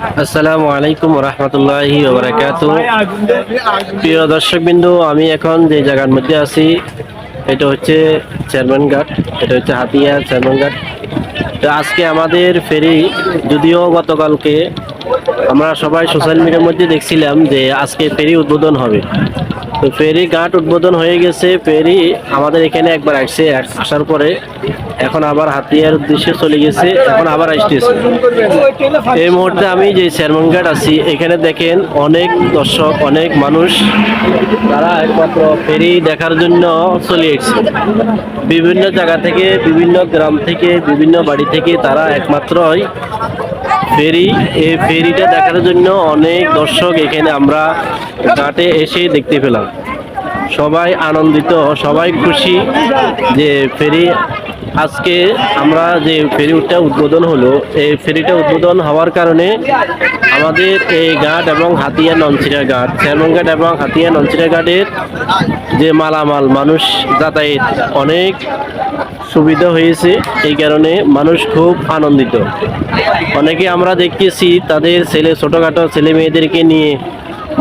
আসসালামু আলাইকুম রহমতুল্লাহি ওবরাকাতু প্রিয় দর্শকবিন্দু, আমি এখন যে জায়গার মধ্যে আছি, এটা হচ্ছে চেয়ারম্যান ঘাট, এটা হচ্ছে হাতিয়া চেয়ারম্যান ঘাট। তো আজকে আমাদের ফেরি, যদিও গতকালকে আমরা সবাই সোশ্যাল মিডিয়ার মধ্যে দেখছিলাম যে আজকে ফেরি উদ্বোধন হবে। তো ফেরি ঘাট উদ্বোধন হয়ে গেছে, ফেরি আমাদের এখানে একবার আসছে আসার পরে এখন আবার হাতিয়ার উদ্দেশ্যে চলে গেছে, এখন আবার আসতেছে এই মুহূর্তে আমি যে চেয়ারম্যান ঘাট আছি, এখানে দেখেন অনেক দর্শক, অনেক মানুষ, তারা একমাত্র ফেরি দেখার জন্য চলে এসেছে। বিভিন্ন জায়গা থেকে, বিভিন্ন গ্রাম থেকে, বিভিন্ন বাড়ি থেকে তারা একমাত্রই ফেরি। এই ফেরিটা দেখার জন্য অনেক দর্শক এখানে আমরা ঘাটে এসে দেখতে পেলাম। সবাই আনন্দিত, সবাই খুশি যে ফেরি আজকে আমরা যে ফেরিটা উদ্বোধন হলো, এই ফেরিটা উদ্বোধন হওয়ার কারণে আমাদের এই ঘাট এবং হাতিয়া ননচিরা ঘাট চেয়ারম্যান ঘাট এবং হাতিয়া ননচিরা ঘাটের যে মালামাল, মানুষ যাতায়াত অনেক সুবিধা হয়েছে। এই কারণে মানুষ খুব আনন্দিত। অনেকে আমরা দেখতেছি, তাদের ছেলে, ছোটোখাটো ছেলে মেয়েদেরকে নিয়ে,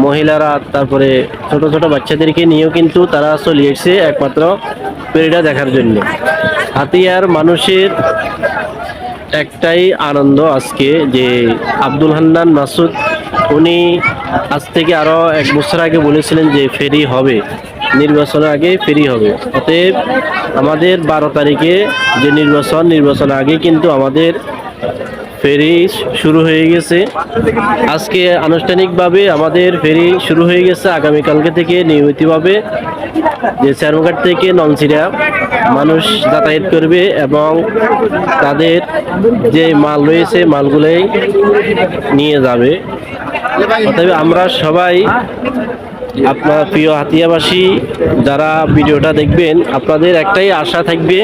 মহিলারা, তারপরে ছোট ছোট বাচ্চাদেরকে নিয়েও কিন্তু তারা চলে একমাত্র ফেরিটা দেখার জন্য। হাতিয়ার মানুষের একটাই আনন্দ আজকে যে আব্দুল হান্নান মাসুদ, উনি আজ থেকে আরও এক বছর আগে বলেছিলেন যে ফেরি হবে, নির্বাচনের আগে ফেরি হবে। অতএব আমাদের বারো তারিখে যে নির্বাচন নির্বাচন আগে কিন্তু আমাদের ফেরি শুরু হয়ে গেছে। আজকে আনুষ্ঠানিকভাবে আমাদের ফেরি শুরু হয়ে গেছে আগামীকালকে থেকে নিয়মিতভাবে। যে চারমঘাট থেকে নলছিরা মানুষ যাতায়াত করবে এবং তাদের যে মাল রয়েছে মালগুলোই নিয়ে যাবে। অতএব আমরা সবাই আপনার প্রিয় হাতিয়াবাসী যারা ভিডিওটা দেখবেন আপনাদের একটাই আশা থাকবে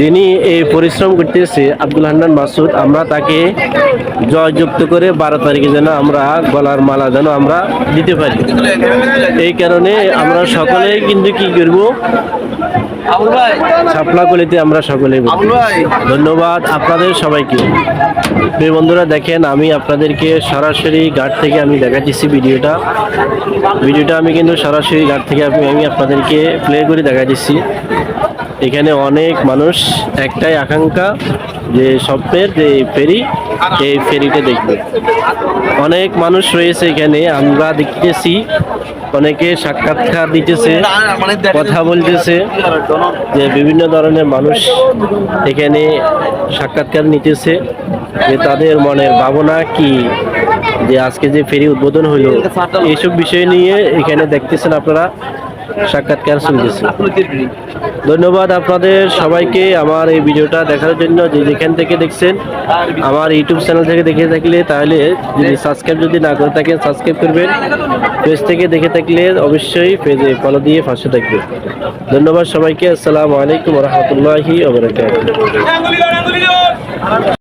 যিনি এই পরিশ্রম করতেছে আব্দুল হান্নান মাসুদ আমরা তাকে জয়যুক্ত করে বারো তারিখে যেন আমরা গলার মালা যেন আমরা দিতে পারি। এই কারণে আমরা সকলেই কিন্তু কি করব? ছাপলা কলিতে আমরা বলব। ধন্যবাদ আপনাদের সবাইকে। প্রিয় বন্ধুরা, দেখেন আমি আপনাদেরকে সরাসরি ঘাট থেকে আমি দেখাচ্ছি ভিডিওটা। ভিডিওটা আমি কিন্তু সরাসরি ঘাট থেকে আমি আমি আপনাদেরকে প্লে করে দেখাচ্ছি এখানে অনেক মানুষ, একটাই আকাঙ্ক্ষা যে স্বপ্নের যে ফেরি, এই ফেরিটা দেখবে। অনেক মানুষ রয়েছে এখানে, আমরা দেখতেছি অনেকে সাক্ষাৎকার দিতেছে, কথা বলতেছে যে বিভিন্ন ধরনের মানুষ এখানে সাক্ষাৎকার নিতেছে যে তাদের মনের ভাবনা কি, যে আজকে যে ফেরি উদ্বোধন হলো এইসব বিষয় নিয়ে এখানে দেখতেছেন আপনারা। সাক্ষাৎকার ধন্যবাদ আপনাদের সবাইকে আমার এই ভিডিওটা দেখার জন্য। যে যেখান থেকে দেখছেন, আমার ইউটিউব চ্যানেল থেকে দেখে থাকলে তাহলে যদি সাবস্ক্রাইব যদি না করে থাকেন সাবস্ক্রাইব করবেন। পেজ থেকে দেখে থাকলে অবশ্যই পেজে ফলো দিয়ে পাশে থাকবেন। ধন্যবাদ সবাইকে। আসসালামু আলাইকুম রহমতুল্লাহি